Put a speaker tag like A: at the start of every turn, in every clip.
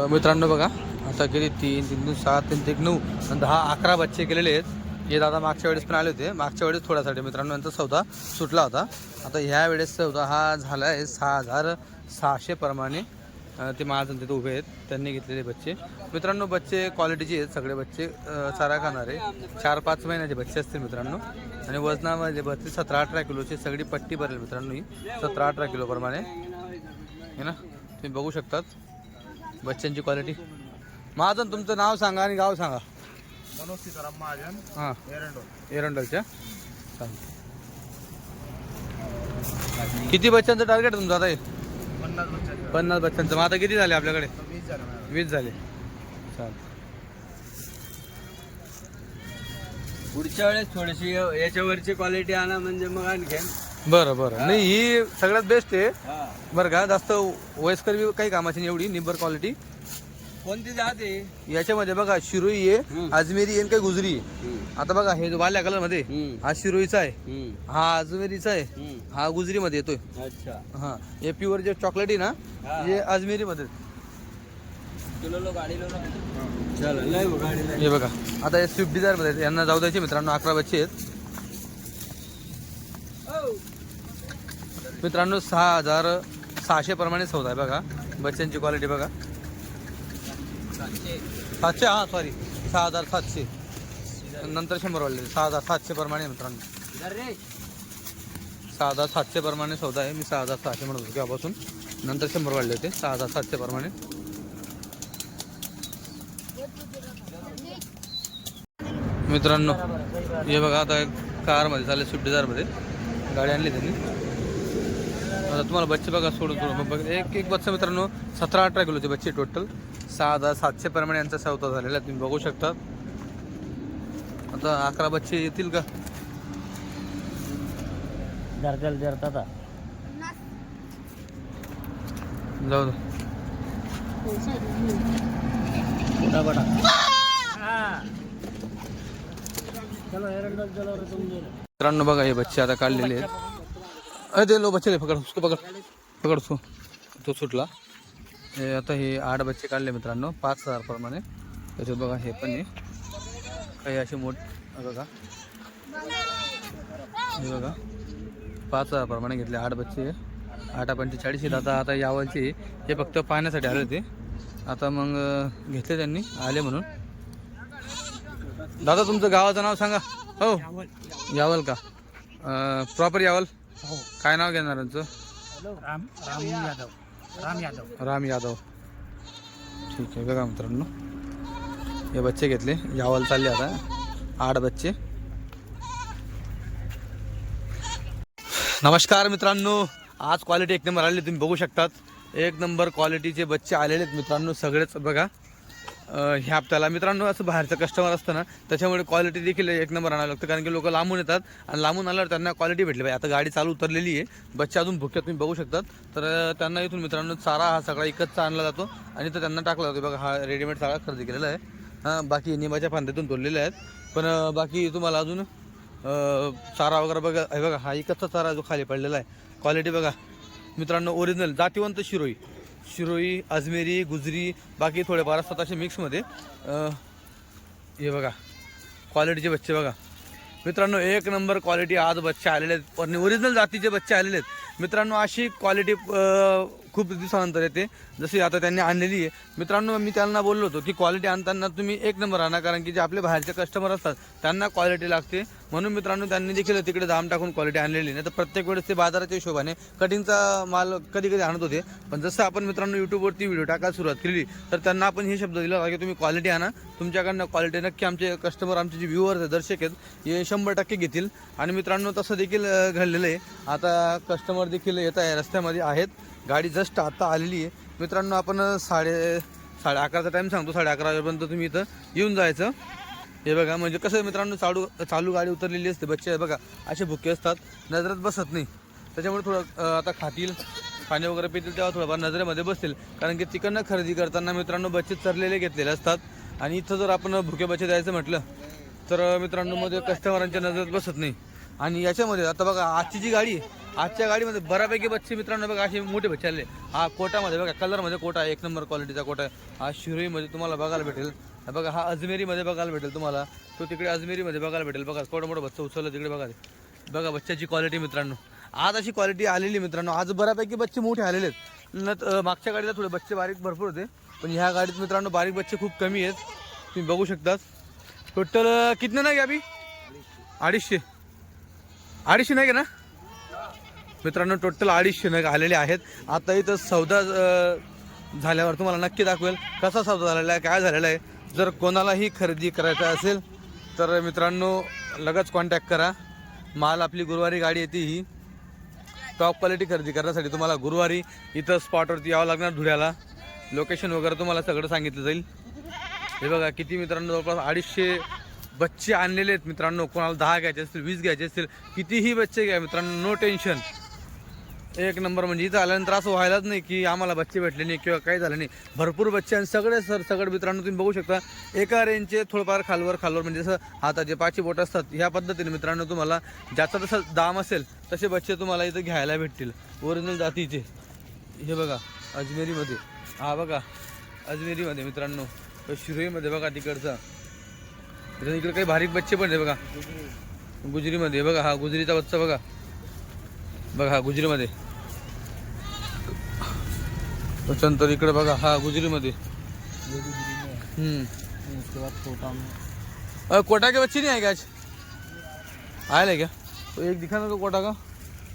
A: मित्रांनो बघा आता किती तीन तीन दोन सात तीन ते एक नऊ आणि दहा अकरा बच्चे केलेले आहेत. हे दादा मागच्या वेळेस पण आले होते. मागच्या वेळेस थोड्यासाठी. मित्रांनो यांचा सौदा सुटला होता. आता ह्या वेळेस सौदा हा झाला आहे सहा हजार सहाशे प्रमाणे. ते महाजन तिथे उभे आहेत. त्यांनी घेतलेले बच्चे. मित्रांनो बच्चे क्वालिटीचे आहेत सगळे बच्चे चारा खाणारे. चार पाच महिन्याचे बच्चे असतील मित्रांनो. आणि वजनामध्ये बच्चे सतरा अठरा किलोची सगळी पट्टी भरेल मित्रांनो ही. सतरा अठरा किलोप्रमाणे आहे है ना? तुम्ही बघू शकतात. बच्चांची क्वालिटी महाजन तुमचं नाव सांगा आणि गाव सांगा.
B: मनोज सीताराम महाजन
A: हां.
B: एरंडो
A: एरंडलच्या? चालेल किती बच्चांचं टार्गेट तुमचं आता हे?
B: पन्नास बच्चाचे
A: पन्नास बच्चांचं मग आता किती झाले आपल्याकडे?
B: वीस झालं मॅडम
A: वीस झाले. चालेल
C: पुढच्या वेळेस थोडीशी याच्यावरची क्वालिटी आणा म्हणजे मग आणखीन.
A: बरं बरं. नाही ही सगळ्यात बेस्ट आहे.
C: हा.
A: बरं का जास्त वयस्कर बी काही कामाची नाही एवढी निब्बर क्वालिटी
C: कोणती जाते
A: याच्यामध्ये बघा शिरोई आहे
C: हम्म.
A: अजमेरी आहे आणि काही गुजरी आहे. आता बघा हे जो वाल्या कलरमध्ये हा शिरोईचा आहे. हा अजमेरीचा आहे. हा गुजरी मध्ये येतोय.
C: अच्छा.
A: हा हे प्युअर जे चॉकलेट आहे ना
C: हा.
A: हे अजमेरी मध्ये
C: चल लय हो गाडी
A: हे बघा आता हे स्विफ्ट डिझायरमध्ये आहेत. यांना जाऊ द्यायचे मित्रांनो अकरा बच्चे आहेत. मित्रांनो सहा हजार सहाशे प्रमाणे सौदा आहे बघा. बच्चांची क्वालिटी बघा. सातशे हा सॉरी सहा हजार सातशे. नंतर शंभर वाढले. सहा हजार सातशे प्रमाणे मित्रांनो. सहा हजार सातशे प्रमाणे सौदा आहे. मी सहा हजार सहाशे म्हणत होतो तेव्हापासून नंतर शंभर वाढले होते. सहा हजार सातशे प्रमाणे. मित्रांनो हे बघा आता कारमध्ये चालले स्विफ्ट डिझायरमध्ये गाडी आणली त्यांनी. आता तुम्हाला बच्चे बघा सोडून सोडून मग बघा. एक एक बच्चा मित्रांनो सतरा अठरा किलोचे बच्चे टोटल सहा हजार सातशे प्रमाणे यांचा सौदा झालेला आहे तुम्ही बघू शकता. आता अकरा बच्चे येतील का?
C: जरजल जरता
A: जाऊ दे.
C: बडा बडा चलो एरंडल चलो रे तुम दोनों
A: मित्रांनो बघा हे बच्चे आता काढलेले आहेत. अरे ते लो बच्चे रे पकड उसको पकड पकड उसको. तो सुटला. हे आता हे आठ बच्चे काढले मित्रांनो पाच हजार प्रमाणे. त्याच्यात बघा हे पण आहे. काही असे मोठ बघा. हे बघा. पाच हजार प्रमाणे घेतले आठ बच्चे. आठ पंचेचाळीस आहेत. आता आता यावलचे हे फक्त पाहण्यासाठी आले होते. आता मग घेतले त्यांनी आले म्हणून. दादा तुमचं गावाचं नाव सांगा. हो. यावल. का? प्रॉपर यावल. काय नाव घेणार
B: राम राम यादव. राम यादव.
A: राम यादव. ठीक आहे बघा मित्रांनो. हे बच्चे घेतले. यावल चालले आता. आठ बच्चे. नमस्कार मित्रांनो. आज क्वालिटी एक नंबर आलेली तुम्ही बघू शकतात. एक नंबर क्वालिटीचे बच्चे आलेले आहेत मित्रांनो सगळेच बघा. ह्या हप्त्याला. मित्रांनो असं बाहेरचं कस्टमर असतं ना त्याच्यामुळे क्वालिटी देखील एक नंबर आणावं लागतं. कारण की लोक लांबून येतात आणि लांबून आल्यावर त्यांना क्वालिटी भेटली पाहिजे. आता गाडी चालू उतरलेली आहे. बच्चे अजून भुक्यात तुम्ही बघू शकतात. तर त्यांना इथून मित्रांनो चारा हा सगळा इकतचा आणला जातो. आणि तो त्यांना टाकला जातो. बघा हा रेडीमेड सगळा खरेदी केलेला आहे. हां बाकी निंबाच्या फांद्यातून तोडलेल्या आहेत. पण बाकी तुम्हाला अजून चारा वगैरे बघा हे बघा हा इकतचा चारा जो खाली पडलेला आहे. क्वालिटी बघा. मित्रांनो ओरिजिनल जातीवंत शिरोई. शिरोई अजमेरी गुजरी बाकी थोडेफार असतात असे मिक्समध्ये हे बघा क्वालिटीचे बच्चे बघा. मित्रांनो एक नंबर क्वालिटी आज बच्चे आलेले आहेत. ओरिजिनल जातीचे बच्चे आलेले आहेत. मित्रांनो अशी क्वालिटी खूप दिवसानंतर येते. जशी आता त्यांनी आणलेली आहे. मित्रांनो मी त्यांना बोललो होतो की क्वालिटी आणताना तुम्ही एक नंबर आणा. कारण की जे आपले बाहेरचे कस्टमर असतात त्यांना क्वालिटी लागते. म्हणून मित्रांनो त्यांनी देखील तिकडे दाम टाकून क्वालिटी आणलेली. नाही तर प्रत्येक वेळेस ते बाजाराच्या हिशोबाने कटिंगचा माल कधी कधी आणत होते. पण जसं आपण मित्रांनो यूट्यूबवरती व्हिडिओ टाकायला सुरुवात केली तर त्यांना आपण हे शब्द दिला होता की तुम्ही क्वालिटी आणा. तुमच्याकडनं क्वालिटी नक्की आमचे कस्टमर आमचे जे व्ह्युअर्स आहेत दर्शक आहेत हे शंभर टक्के घेतील. आणि मित्रांनो तसं देखील घडलेलं आहे. आता कस्टमर देखील येत आहे रस्त्यामध्ये आहेत. गाडी जस्ट आता आलेली आहे. मित्रांनो आपण साडे साडे अकराचा टाईम सांगतो. साडे अकरा वाजेपर्यंत तुम्ही इथं येऊन जायचं. हे बघा म्हणजे कसं मित्रांनो चालू चालू गाडी उतरलेली असते. बच्चे बघा असे भुके असतात. नजरात बसत नाही. त्याच्यामुळे थोडं आता खातील पाणी वगैरे पितील तेव्हा थोडंफार नजरेमध्ये बसतील. कारण की तिकडनं खरेदी करताना मित्रांनो बच्चे चरलेले घेतलेले असतात. आणि इथं जर आपण भुके बच्चे द्यायचं म्हटलं तर मित्रांनो मध्ये कस्टमरांच्या नजरेत बसत नाही. आणि याच्यामध्ये आता बघा आजची जी गाडी आहे आजच्या गाडीमध्ये बऱ्यापैकी बच्चे मित्रांनो बघा असे मोठे बच्चे आले हा कोटामध्ये बघा कलरमध्ये कोटा आहे. एक नंबर क्वालिटीचा कोटा आहे. हा शिरोईमध्ये तुम्हाला बघायला भेटेल. बघा हा अजमेरीमध्ये बघायला भेटेल तुम्हाला. तो तिकडे अजमेरीमध्ये बघायला भेटेल. बघा कोटा मोठं बच्चा उचललं तिकडे बघा. बघा बच्च्याची क्वालिटी मित्रांनो. आज अशी क्वालिटी आलेली मित्रांनो. आज बऱ्यापैकी बच्चे मोठे आलेले आहेत. न मागच्या गाडीला थोडे बच्चे बारीक भरपूर होते. पण ह्या गाडीत मित्रांनो बारीक बच्चे खूप कमी आहेत. तुम्ही बघू शकता टोटल कितने नाही अभि? अडीचशे. अडीचशे नाही ना? मित्रांनो टोटल अडीचशे नग आलेले आहेत. आता इथं सौदा झाल्यावर तुम्हाला नक्की दाखवेल कसा सौदा झालेला आहे काय झालेला आहे. जर कोणालाही खरेदी करायचा असेल तर मित्रांनो लगेच कॉन्टॅक्ट करा. माल आपली गुरुवारी गाडी येते ही. टॉप क्वालिटी खरेदी करण्यासाठी तुम्हाला गुरुवारी इथं स्पॉटवरती यावं लागणार धुळ्याला. लोकेशन वगैरे तुम्हाला सगळं सांगितलं जाईल. हे बघा किती मित्रांनो जवळपास अडीचशे बच्चे आणलेले आहेत मित्रांनो. कोणाला दहा घ्यायचे असतील वीस घ्यायचे असतील कितीही बच्चे घ्या मित्रांनो नो टेन्शन एक नंबर म्हणजे इथं आल्यानंतर असं व्हायलाच नाही की आम्हाला बच्चे भेटले नाही किंवा काही झालं नाही. भरपूर बच्चे आणि सगळे सर सगळे मित्रांनो तुम्ही बघू शकता. एका रेंजचे थोडंफार खालवर खालवर म्हणजे जसं हाताचे पाचशे बोट असतात ह्या पद्धतीने मित्रांनो तुम्हाला ज्याचा जसा दाम असेल तसे बच्चे तुम्हाला इथं घ्यायला भेटतील. ओरिजिनल जातीचे. हे बघा अजमेरीमध्ये. हा बघा अजमेरीमध्ये मित्रांनो. शिरोईमध्ये बघा तिकडचा. इकडे काही भारीक बच्चे पण आहे बघा. गुजरीमध्ये. बघा हा गुजरीचा बच्चा बघा. बघा हा गुजरीमध्ये. त्याच्यानंतर इकडे बघा हा गुजरीमध्ये. हम्म. कोटा के बच्ची नाही आहे का आज? आए तो एक दिखा ना तो कोटा का?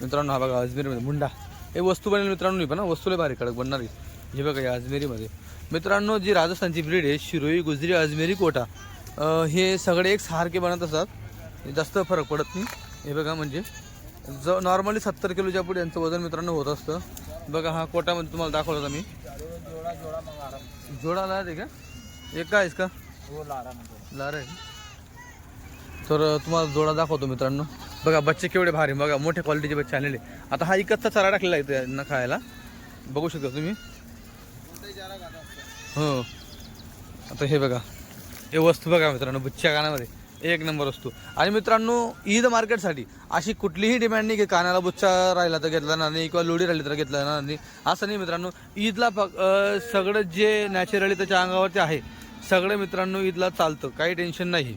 A: मित्रांनो हा बघा अजमेरीमध्ये मुंडा. हे वस्तू बनेल मित्रांनो नाही पण वस्तूला वस्तू लय भारी कडक बनणार हे बघा या अजमेरीमध्ये. मित्रांनो जी राजस्थानची ब्रीड आहे शिरोई गुजरी अजमेरी कोटा हे सगळे एक सारखे बनत असतात. जास्त फरक पडत नाही. हे बघा म्हणजे ज नॉर्मली सत्तर किलोच्या पुढे यांचं वजन मित्रांनो होत असतं. बघा हा कोटामध्ये तुम्हाला दाखवलं होता मी.
B: जोड़ा जोड़ा मंगा रहा हूँ
A: जोडा ला का? एक का इसका
B: वो ला रहा मैं
A: लार आहे. तर तुम्हाला जोडा दाखवतो मित्रांनो. बघा बच्चे केवढे भारी बघा मोठ्या क्वालिटीचे बच्चे आलेले आता हा इकतचा चारा टाकलेला आहे त्यांना खायला. बघू शकता तुम्ही. हो. आता हे बघा. हे वस्तू बघा मित्रांनो बच्च्या कानामध्ये. एक नंबर असतो आणि मित्रांनो ईद मार्केटसाठी अशी कुठलीही डिमांड नाही की कानाला बुच्चा राहिला तर घेतला जाणार नाही किंवा लोडी राहिली तर घेतला जाणार नाही. असं नाही मित्रांनो ईदला फक्त सगळं जे नॅचरली त्याच्या अंगावरती आहे. सगळं मित्रांनो ईदला चालतं काही टेन्शन नाही.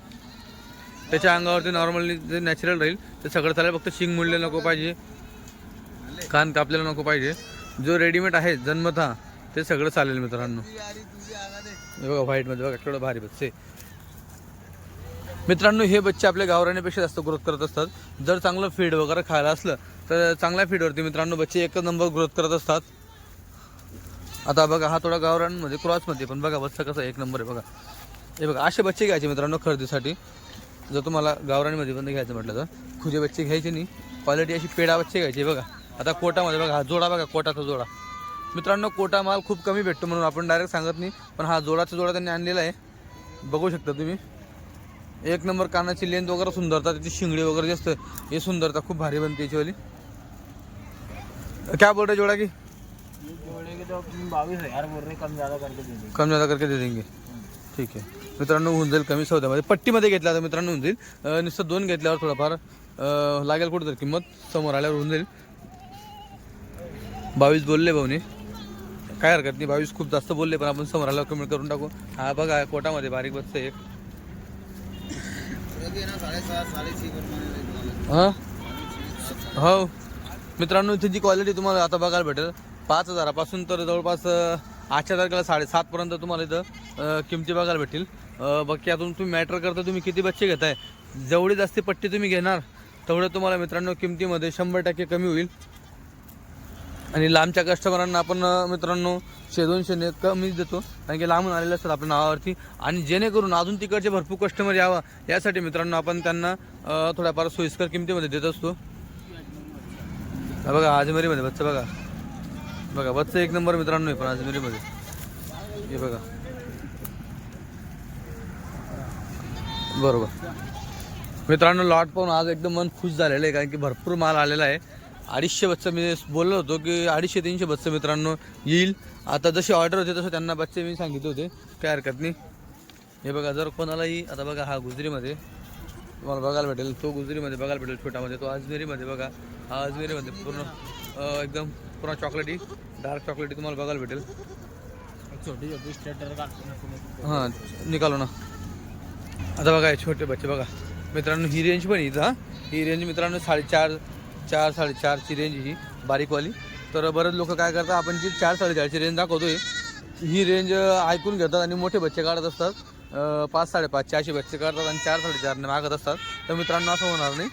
A: त्याच्या अंगावरती नॉर्मली जे नॅचरल राहील ते सगळं चालेल. फक्त शिंग मुडले नको पाहिजे. कान कापलेला नको पाहिजे. जो रेडीमेड आहे जन्मता ते सगळं चालेल मित्रांनो. बघा व्हाईटमध्ये बघा केवढं भारी बच्चे मित्रांनो हे बच्चे आपल्या गावराण्यापेक्षा जास्त ग्रोथ करत असतात. जर चांगलं फीड वगैरे खायला असलं तर चांगल्या फीडवरती मित्रांनो बच्चे एक नंबर ग्रोथ करत असतात. आता बघा हा थोडा गावरानमध्ये क्रॉसमध्ये पण बघा बच्चा कसा एक नंबर आहे बघा. हे बघा असे बच्चे घ्यायचे मित्रांनो खरेदीसाठी. जर तुम्हाला गावरानमध्ये पण घ्यायचं म्हटलं तर खुजे बच्चे घ्यायचे नाही. क्वालिटी अशी पेडा बच्चे घ्यायचे बघा. आता कोटामध्ये बघा हा जोडा बघा कोटाचा जोडा. मित्रांनो कोटा माल खूप कमी भेटतो म्हणून आपण डायरेक्ट सांगत नाही पण हा जोडाचा जोडा त्यांनी आणलेला आहे. बघू शकता तुम्ही. एक नंबर कानाची लेंथ वगैरे सुंदरता त्याची शिंगडी वगैरे जास्त हे सुंदरता खूप भारी बनते याचीवाली क्या बोल रहे जोड़ा की?
B: ये हजार बोल रहे कम ज़्यादा करके दे देंगे.
A: कम ज़्यादा करके दे देंगे ठीक आहे. मित्रांनो होऊन जाईल कमी सौद्यामध्ये पट्टीमध्ये घेतला तर मित्रांनो होऊन जाईल. नुसतं दोन घेतल्यावर थोडंफार लागेल कुठं तर किंमत. समोर आल्यावर होऊन जाईल. बावीस बोलले भाऊने. काय हरकत नाही बावीस खूप जास्त बोलले पण आपण समोर आल्यावर कमी करून टाकू. हा बघा कोटामध्ये बारीक बसतं एक. हां? हो. मित्रांनो इथे जी क्वालिटी तुम्हाला आता बघायला भेटेल पाच हजारापासून तर जवळपास अं, आजच्या तारखेला साडेसातपर्यंत तुम्हाला इथं किमती बघायला भेटतील. बाकी अजून तुम्ही मॅटर करता तुम्ही किती बच्चे घेताय जेवढी जास्ती पट्टी तुम्ही घेणार तेवढं तुम्हाला मित्रांनो किमतीमध्ये शंभर टक्के कमी होईल. आणि लांबच्या कस्टमरांना आपण मित्रांनो शे दोनशे कमीच देतो. कारण की लांबून आलेले असतात आपल्या नावावरती. आणि जेणेकरून अजून तिकडचे भरपूर कस्टमर यावा यासाठी मित्रांनो आपण त्यांना थोड्याफार सोयीस्कर किमतीमध्ये देत असतो. बघा आजमेरीमध्ये बच्चा बघा. बघा बच्चा एक नंबर मित्रांनो आहे पण आजमेरीमध्ये हे बघा. बरोबर. मित्रांनो लॉट पाहून आज एकदम मन खुश झालेलं आहे कारण की भरपूर माल आलेला आहे. अडीचशे बच्चे मी बोललो होतो की अडीचशे तीनशे बच्चे मित्रांनो येईल. आता जशी ऑर्डर होते तसं त्यांना बच्चे मी सांगितले होते. काय हरकत नाही. हे बघा जर कोणालाही आता बघा हा गुजरीमध्ये तुम्हाला बघायला भेटेल. तो गुजरीमध्ये बघायला भेटेल छोटामध्ये. तो अजमेरीमध्ये बघा. हा अजमेरीमध्ये पूर्ण एकदम पूर्ण चॉकलेटी डार्क चॉकलेटी तुम्हाला बघायला भेटेल. हां निकालो ना. आता बघा हे छोटे बच्चे बघा. मित्रांनो ही रेंज पण इथं हा. ही रेंज मित्रांनो साडेचार चार साडेचारची रेंज ही बारीकवाली तर बरेच लोक काय करतात आपण जी चार साडेचारची रेंज दाखवतोय ही रेंज ऐकून घेतात आणि मोठे बच्चे काढत असतात. पाच साडेपाच चारशे बच्चे काढतात आणि चार साडेचारने मागत असतात. तर मित्रांनो असं होणार नाही.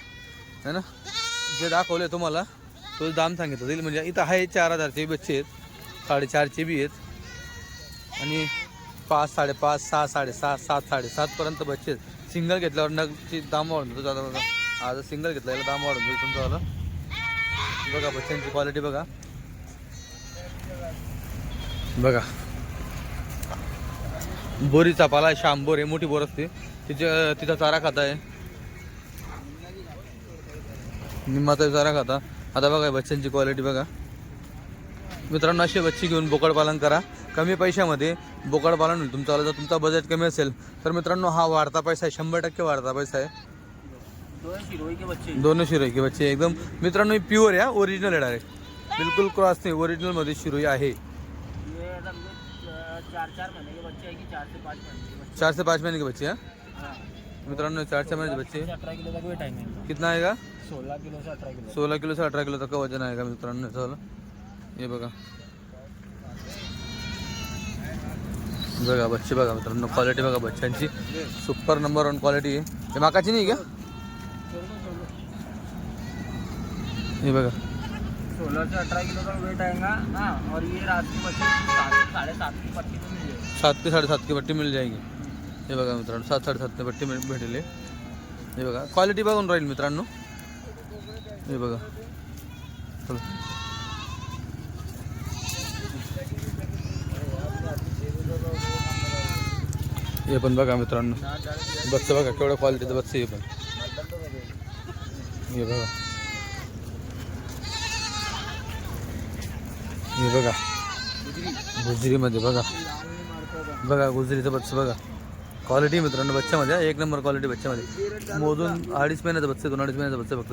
A: है ना? जे दाखवले तुम्हाला तो दाम सांगितलं जाईल. म्हणजे इथं आहे चार हजारचे बच्चे आहेत. साडेचारचे बी आहेत. आणि पाच साडेपाच सहा साडेसात सात साडेसातपर्यंत बच्चे आहेत. सिंगल घेतल्यावर नगची दाम वाढून जातो. आता आज सिंगल घेतला याला दाम वाढून जाईल तुमचं बघा बच्चांची क्वालिटी बघा. बघा. बोरीचा पाला आहे श्याम बोर आहे मोठी बोर असते. तिच्या तिचा चारा खाता आहे. निम्माचा चारा खाता. आता बघा बच्चांची क्वालिटी बघा. मित्रांनो असे बच्ची घेऊन बोकड पालन करा. कमी पैशामध्ये बोकड पालन होईल. तुमचा जर तुमचा बजेट कमी असेल तर मित्रांनो हा वाढता पैसा आहे. शंभर टक्के वाढता पैसा आहे.
B: दोन शिरोई के बच्चे
A: दोन शिरोई के बच्चे एकदम। मित्रांनो प्युअर आहे ओरिजिनल आहे डायरेक्ट बिलकुल क्रॉस नाही ओरिजिनलमध्ये शिरोई आहे.
B: ये समझो अ, चार चार महीने के बच्चे है कि चार से पाँच महीने के बच्चे?
A: चार से पाच महिने के बच्चे हैं?
B: हाँ.
A: मित्रांनो चार चार महिने के बच्चे
B: अठारह किलो तक वेट आएंगे इनका
A: कितना आएगा?
B: सोलह किलो से अठारह किलो.
A: सोळा किलो से अठरा किलो तक का वजन आहे का मित्रांनो झालं हे बघा. बघा बच्चे बघा मित्रांनो क्वालिटी बघा बच्चांची सुपर नंबर वन क्वालिटी आहे. हे माकाची नाही का? हे बघा.
B: सोलह से अठारह किलो का वेट आएगा हाँ और ये रात के बच्चे सात साढ़े सात की पट्टी में मिल जाएगी
A: सात ते साडेसात की पट्टी मिल जाएगी हे बघा मित्रांनो सात साडेसात की पट्टी मिळ- भेटेल. हे. हे बघा क्वालिटी बघून राहील मित्रांनो. हे बघा. चला. हे पण बघा मित्रांनो. बच्चं बघा केवढं क्वालिटीचं बच्चं हे पण. हे बघा. हे बघा. गुजरीमध्ये बघा. बघा गुजरीचं बच्चं बघा. क्वालिटी मित्रांनो बच्च्यामध्ये एक नंबर क्वालिटी बच्च्यामध्ये. मोजून अडीच महिन्याचं बच्चं दोन अडीच महिन्याचं बच्चं फक्त.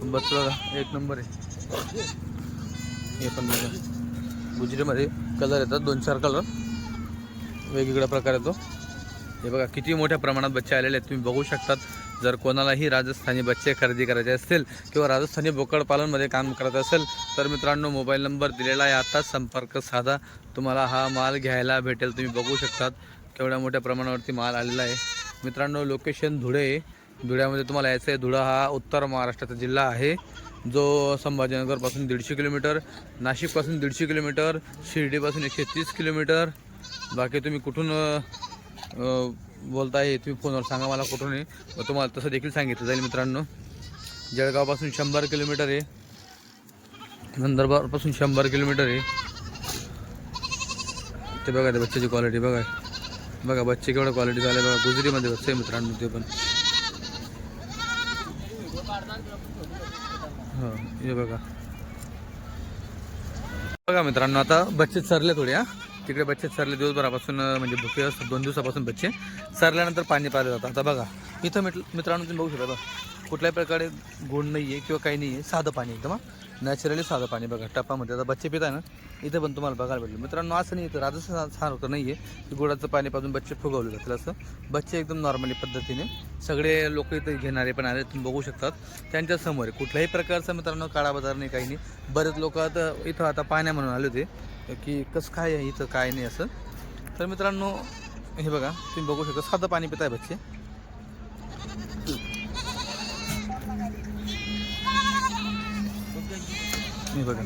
A: पण बच्चं बघा एक नंबर आहे. हे पण बघा. गुजरीमध्ये कलर येतात दोन चार कलर वेगवेगळ्या प्रकार येतो. हे बघा किती मोठ्या प्रमाणात बच्चे आलेले आहेत. तुम्ही बघू शकतात. जर कोणालाही राजस्थानी बच्चे खरेदी करायचे असतील किंवा राजस्थानी बोकडपालनमध्ये काम करत असेल तर मित्रांनो मोबाईल नंबर दिलेला आहे. आताच संपर्क साधा. तुम्हाला हा माल घ्यायला भेटेल. तुम्ही बघू शकतात केवढ्या मोठ्या प्रमाणावरती माल आलेला आहे. मित्रांनो लोकेशन धुळे. धुळ्यामध्ये तुम्हाला यायचं आहे. धुळा हा उत्तर महाराष्ट्राचा जिल्हा आहे. जो संभाजीनगरपासून दीडशे किलोमीटर नाशिकपासून दीडशे किलोमीटर शिर्डीपासून एकशे तीस किलोमीटर. बाकी तुम्ही कुठून बोलताय तुम्ही फोनवर सांगा मला कुठून आहे मग तुम्हाला तसं देखील सांगितलं जाईल मित्रांनो. जळगावपासून शंभर किलोमीटर आहे. नंदुरबारपासून शंभर किलोमीटर आहे. ते बघा ते बच्च्याची क्वालिटी बघा. बघा बच्चे केवढं क्वालिटी झाले बघा. गुजरीमध्ये बच्चे आहे मित्रांनो ते पण. हो, हे बघा. बघा मित्रांनो आता बच्चे सरले थोडे हा. तिकडे बच्चे सरले दिवसभरापासून म्हणजे भुके असतात दोन दिवसापासून बच्चे सरल्यानंतर पाणी पाहिलं जातं आता बघा इथं मित्र मित्रांनो तुम्ही बघू शकता बघा. कुठल्याही प्रकारे गोड नाही आहे किंवा काही नाही आहे साधं पाणी एकदम नॅचरली साधं पाणी बघा टपामध्ये. आता बच्चे पिता ना इथं पण तुम्हाला बघायला भेटेल. मित्रांनो असं नाही तर राजस्थान सारखं नाही आहे की गुळाचं पाणी पाजून बच्चे फुगवले जातील असं. बच्चे एकदम नॉर्मली पद्धतीने सगळे लोक इथं घेणारे पण आले तुम्ही बघू शकतात. त्यांच्यासमोर कुठल्याही प्रकारचं मित्रांनो काळा बाजार नाही काही नाही. बरेच लोक आता इथं आता पाण्या म्हणून आले होते की कसं काय आहे इथं काय नाही असं. तर मित्रांनो हे बघा तुम्ही बघू शकता साधं पाणी पिताय बच्चे. हे बघा